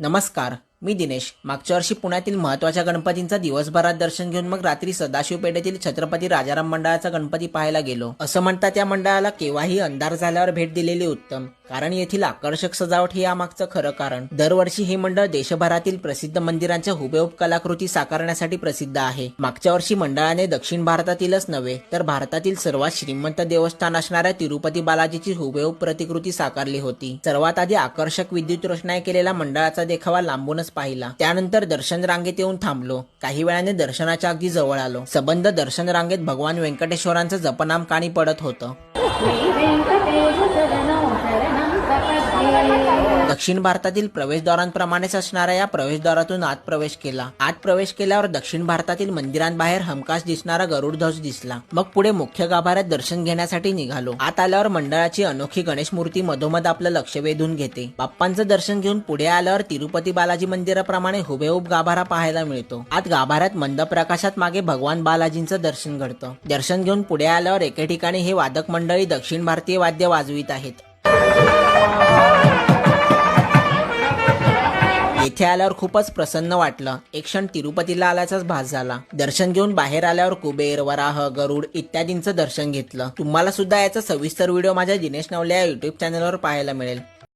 नमस्कार मी दिनेश. मागच्या वर्षी पुण्यातील महत्त्वाच्या गणपतींचा दिवसभरात दर्शन घेऊन मग रात्री सदाशिव पेठेतील छत्रपती राजाराम मंडळाचा गणपती पाहायला गेलो. असं म्हणता त्या मंडळाला केव्हाही अंधार झाल्यावर भेट दिलेली उत्तम. कारण येथील आकर्षक सजावट हे यामागचं खरं कारण. दरवर्षी हे मंडळ देशभरातील प्रसिद्ध मंदिरांच्या हुबेहूब कलाकृती साकारण्यासाठी प्रसिद्ध आहे. मागच्या वर्षी मंडळाने दक्षिण भारतातीलच नव्हे तर भारतातील सर्वात श्रीमंत देवस्थान असणाऱ्या तिरुपती बालाजीची हुबेहूब प्रतिकृती साकारली होती. सर्वात आधी आकर्षक विद्युत रोषणाई केलेला मंडळाचा देखावा लांबूनच पाहिला. त्यानंतर दर्शन रांगेत येऊन थांबलो. काही वेळाने दर्शनाच्या अगदी जवळ आलो. सबंध दर्शन रांगेत भगवान व्यंकटेश्वरांचं जपनाम काणी पडत होतं. दक्षिण भारतातील प्रवेशद्वारांप्रमाणेच असणाऱ्या या प्रवेशद्वारातून आत प्रवेश केला. आत प्रवेश केल्यावर दक्षिण भारतातील मंदिरांबाहेर हमखास दिसणारा गरुड ध्वज दिसला. मग पुढे मुख्य गाभाऱ्यात दर्शन घेण्यासाठी निघालो. आत आल्यावर मंडळाची अनोखी गणेश मूर्ती मधोमध आपलं लक्ष वेधून घेते. बाप्पांचं दर्शन घेऊन पुढे आल्यावर तिरुपती बालाजी मंदिराप्रमाणे हुबेहूब गाभारा पाहायला मिळतो. आत गाभाऱ्यात मंद प्रकाशात मागे भगवान बालाजींचं दर्शन घडतं. दर्शन घेऊन पुढे आल्यावर एके ठिकाणी हे वादक मंडळी दक्षिण भारतीय वाद्य वाजवीत आहेत. इथे आल्यावर खूपच प्रसन्न वाटलं. एक क्षण तिरुपतीला आल्याचाच भास झाला. दर्शन घेऊन बाहेर आल्यावर कुबेर वराह गरुड इत्यादींचं दर्शन घेतलं. तुम्हाला सुद्धा याचा सविस्तर व्हिडिओ माझ्या दिनेश नवल्या युट्यूब चॅनलवर पाहायला मिळेल.